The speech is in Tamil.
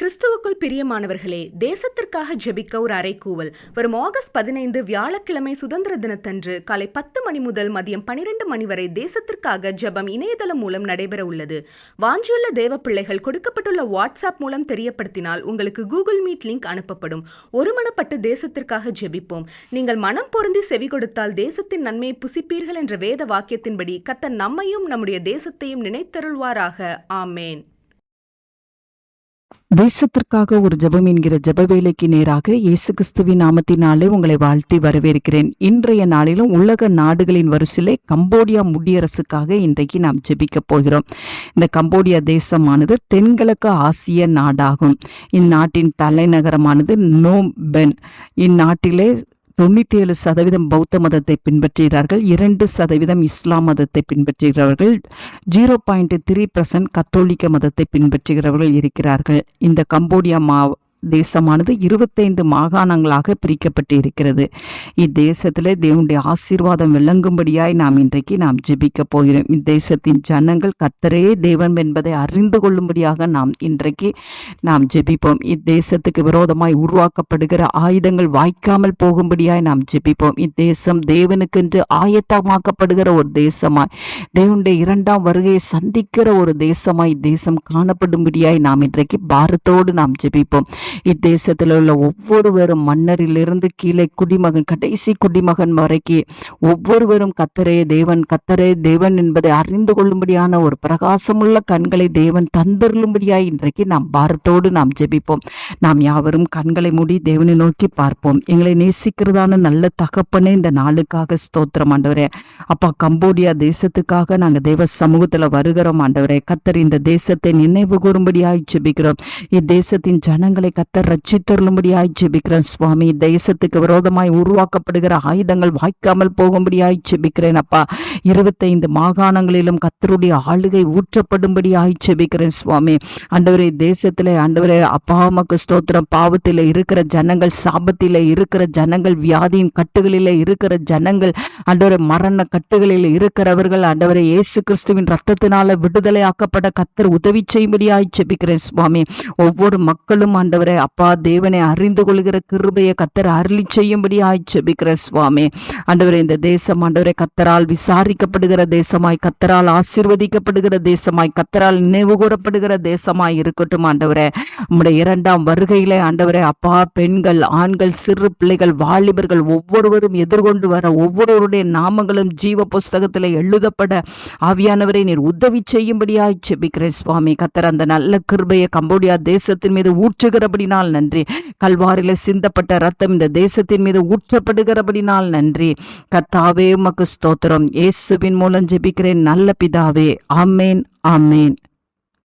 கிறிஸ்துவுக்குள் பிரியமானவர்களே தேசத்திற்காக ஜெபிக்க ஒரு அறைக்கூவல் வரும் ஆகஸ்ட் பதினைந்து வியாழக்கிழமை சுதந்திர தினத்தன்று காலை பத்து மணி முதல் மதியம் பனிரெண்டு மணி வரை தேசத்திற்காக ஜெபம் இணையதளம் மூலம் நடைபெற உள்ளது. வாஞ்சியுள்ள தேவ பிள்ளைகள் கொடுக்கப்பட்டுள்ள வாட்ஸ்அப் மூலம் தெரியப்படுத்தினால் உங்களுக்கு கூகுள் மீட் லிங்க் அனுப்பப்படும். ஒருமனப்பட்டு தேசத்திற்காக ஜெபிப்போம். நீங்கள் மனம் பொருந்தி செவி கொடுத்தால் தேசத்தின் நன்மையை புசிப்பீர்கள் என்ற வேத வாக்கியத்தின்படி கத்த நம்மையும் நம்முடைய தேசத்தையும் நினைத்தருள்வாராக. ஆமேன். தேசத்திற்காக ஒரு ஜெபம் என்கிற ஜப வேலைக்கு நேராக இயேசு கிறிஸ்துவின் நாமத்தினாலே உங்களை வாழ்த்தி வரவேற்கிறேன். இன்றைய நாளிலும் உலக நாடுகளின் வரிசையிலே கம்போடியா முடியரசுக்காக இன்றைக்கு நாம் ஜெபிக்கப் போகிறோம். இந்த கம்போடியா தேசமானது தென்கிழக்கு ஆசிய நாடாகும். இந்நாட்டின் தலைநகரமானது நோம்பென். இந்நாட்டிலே தொண்ணூத்தி ஏழு சதவீதம் பௌத்த மதத்தை பின்பற்றுகிறார்கள். இரண்டு சதவீதம் இஸ்லாம் மதத்தை பின்பற்றுகிறவர்கள். ஜீரோ பாயிண்ட் த்ரீ பர்சன்ட் கத்தோலிக்க மதத்தை பின்பற்றுகிறவர்கள் இருக்கிறார்கள். இந்த கம்போடியா மா தேசமானது இருபத்தைந்து மாகாணங்களாக பிரிக்கப்பட்டு இருக்கிறது இத்தேசத்தில் தேவனுடைய ஆசீர்வாதம் விளங்கும்படியாய் நாம் இன்றைக்கு நாம் ஜெபிக்க போகிறோம். இத்தேசத்தின் ஜனங்கள் கத்தரே தேவன் என்பதை அறிந்து கொள்ளும்படியாக நாம் இன்றைக்கு நாம் ஜெபிப்போம். இத்தேசத்துக்கு விரோதமாய் உருவாக்கப்படுகிற ஆயுதங்கள் வாய்க்காமல் போகும்படியாய் நாம் ஜெபிப்போம். இத்தேசம் தேவனுக்கென்று ஆயத்தமாக்கப்படுகிற ஒரு தேசமாய் தேவனுடைய இரண்டாம் வருகையை சந்திக்கிற ஒரு தேசமாய் தேசம் காணப்படும்படியாய் நாம் இன்றைக்கு பாரத்தோடு நாம் ஜெபிப்போம். இத்தேசத்தில் உள்ள ஒவ்வொருவரும் மன்னரிலிருந்து கீழே குடிமகன் கடைசி குடிமகன் வரைக்கும் ஒவ்வொருவரும் கத்தரே தேவன் கத்தரே தேவன் என்பதை அறிந்து கொள்ளும்படியான ஒரு பிரகாசமுள்ள கண்களை தேவன் தந்தருளும்படியாய் இன்றைக்கு நாம் பாரத்தோடு நாம் ஜெபிப்போம். நாம் யாவரும் கண்களை மூடி தேவனை நோக்கி பார்ப்போம். எங்களை நேசிக்கிறதான நல்ல தகப்பனே இந்த நாளுக்காக ஸ்தோத்திரம் ஆண்டவரே. அப்பா கம்போடியா தேசத்துக்காக நாங்கள் தேவ சமூகத்தில் வருகிறோம் ஆண்டவரே. கத்தர் இந்த தேசத்தை நினைவு கூறும்படியாய் ஜெபிக்கிறோம். இத்தேசத்தின் ஜனங்களை கத்தர் ரட்சித்தருளும்படியாய் ஜெபிக்கிறேன் சுவாமி. தேசத்துக்கு விரோதமாய் உருவாக்கப்படுகிற ஆயுதங்கள் வாய்க்காமல் போகும்படியாய் ஜெபிக்கிறேன் அப்பா. இருபத்தைந்து மாகாணங்களிலும் கத்தருடைய ஆளுகை ஊற்றப்படும்படியாய் ஜெபிக்கிறேன் சுவாமி. அண்டவரே தேசத்தில் அண்டவரே அப்பா அம்மாக்கு ஸ்தோத்திரம். பாவத்தில் இருக்கிற ஜனங்கள் சாபத்தில் இருக்கிற ஜனங்கள் வியாதியின் கட்டுகளில் இருக்கிற ஜனங்கள் அண்டவரை மரண கட்டுகளில் இருக்கிறவர்கள் அண்டவரை இயேசு கிறிஸ்துவின் ரத்தத்தினால விடுதலை ஆக்கப்பட கத்தர் உதவி செய்யும்படியாய் ஜெபிக்கிறேன் சுவாமி. ஒவ்வொரு மக்களும் ஆண்டவரை அப்பா தேவனை அறிந்து கொள்கிற கிருபையை கத்தர் அருளி செய்யும்படி ஆய்ச்சபிக்கிற சுவாமி. ஆண்டவரே இந்த தேசம் ஆண்டவரை கத்தரால் விசாரிக்கப்படுகிற தேசமாய் கத்தரால் ஆசீர்வதிக்கப்படுகிற தேசமாய் கத்தரால் நினைவு கூறப்படுகிற தேசமாய் இருக்கட்டும் ஆண்டவரே. நம்முடைய இரண்டாம் வருகையிலே ஆண்டவரே அப்பா பெண்கள் ஆண்கள் சிறு பிள்ளைகள் வாலிபர்கள் ஒவ்வொருவரும் எதிர்கொண்டு வர ஒவ்வொருவருடைய நாமங்களும் ஜீவ புஸ்தகத்தில் எழுதப்பட ஆவியானவரை நீர் உதவி செய்யும்படியாய் செபிக்கிறேன் சுவாமி. கத்தர் அந்த நல்ல கிருபையை கம்போடியா தேசத்தின் மீது ஊற்றப்படுகிறபடினால் நன்றி. கல்வாரில சிந்தப்பட்ட ரத்தம் இந்த தேசத்தின் மீது ஊற்றப்படுகிறபடினால் நன்றி. கத்தாவே உமக்கு ஸ்தோத்திரம். இயேசுவின் மூலம் ஜெபிக்கிறேன். நல்ல பிதாவே. ஆமேன் ஆமேன்.